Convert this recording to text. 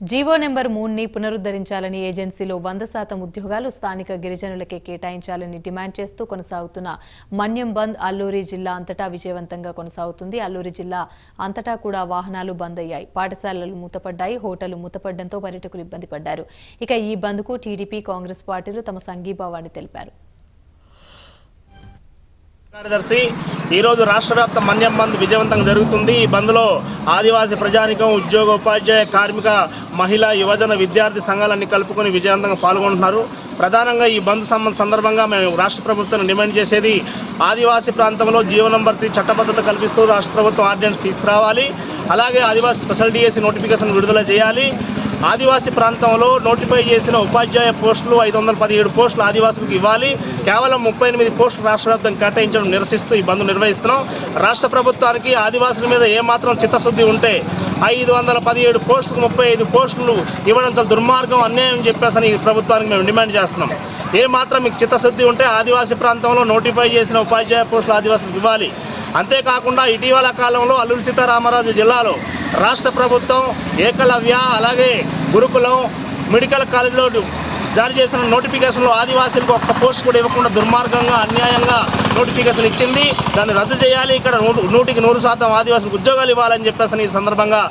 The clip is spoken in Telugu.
జీవో నెంబర్ మూడుని పునరుద్ధరించాలని ఏజెన్సీలో వంద శాతం ఉద్యోగాలు స్థానిక గిరిజనులకే కేటాయించాలని డిమాండ్ చేస్తూ కొనసాగుతున్న మన్యం బంద్ అల్లూరి జిల్లా అంతటా విజయవంతంగా కొనసాగుతుంది. అల్లూరి జిల్లా అంతటా కూడా వాహనాలు బంద్ అయ్యాయి. పాఠశాలలు మూతపడ్డాయి. హోటళ్ళు మూతపడడంతో పర్యటకులు ఇబ్బంది పడ్డారు. ఇక ఈ బంద్కు టీడీపీ కాంగ్రెస్ పార్టీలు తమ సంఘీభావాన్ని తెలిపారు. కార్యదర్శి ఈరోజు రాష్ట్ర వ్యాప్త మన్యం బంద్ విజయవంతంగా జరుగుతుంది. ఈ బంద్లో ఆదివాసీ ప్రజానికం ఉద్యోగ ఉపాధ్యాయ కార్మిక మహిళా యువజన విద్యార్థి సంఘాలన్నీ కలుపుకొని విజయవంతంగా పాల్గొంటున్నారు. ప్రధానంగా ఈ బంద్ సంబంధ సందర్భంగా మేము రాష్ట్ర ప్రభుత్వం డిమాండ్ చేసేది ఆదివాసీ ప్రాంతంలో జీవనం భర్తీ చట్టబద్ధత కల్పిస్తూ రాష్ట్ర ప్రభుత్వం ఆర్డినెన్స్ తీసుకురావాలి. అలాగే ఆదివాసీ స్పెషల్ డిఎస్సి నోటిఫికేషన్ విడుదల చేయాలి. ఆదివాసీ ప్రాంతంలో నోటిఫై చేసిన ఉపాధ్యాయ పోస్టులు ఐదు వందల పదిహేడు పోస్టులు ఆదివాసులకు ఇవ్వాలి. కేవలం ముప్పై ఎనిమిది పోస్టులు రాష్ట్ర వ్యాప్తంగా కేటాయించడం నిరసిస్తూ ఈ బంద్ నిర్వహిస్తున్నాం. రాష్ట్ర ప్రభుత్వానికి ఆదివాసుల మీద ఏమాత్రం చిత్తశుద్ధి ఉంటే ఐదు వందల పదిహేడు పోస్టులు ముప్పై ఐదు పోస్టులు ఇవ్వడం చాలా దుర్మార్గం అన్యాయం చెప్పేసని ఈ ప్రభుత్వానికి మేము డిమాండ్ చేస్తున్నాం. ఏ మాత్రం మీకు చిత్తశుద్ధి ఉంటే ఆదివాసీ ప్రాంతంలో నోటిఫై చేసిన ఉపాధ్యాయ పోస్టులు ఆదివాసులకు ఇవ్వాలి. అంతేకాకుండా ఇటీవల కాలంలో అల్లూరి సీతారామరాజు జిల్లాలో రాష్ట్ర ప్రభుత్వం ఏకలవ్య అలాగే గురుకులం మెడికల్ కాలేజీలో జారీ చేసిన నోటిఫికేషన్లో ఆదివాసీలకు ఒక్క పోస్ట్ కూడా ఇవ్వకుండా దుర్మార్గంగా అన్యాయంగా నోటిఫికేషన్ ఇచ్చింది. దాన్ని రద్దు చేయాలి. ఇక్కడ నూటికి నూరు శాతం ఆదివాసులకు ఉద్యోగాలు ఇవ్వాలని చెప్పేసి ఈ సందర్భంగా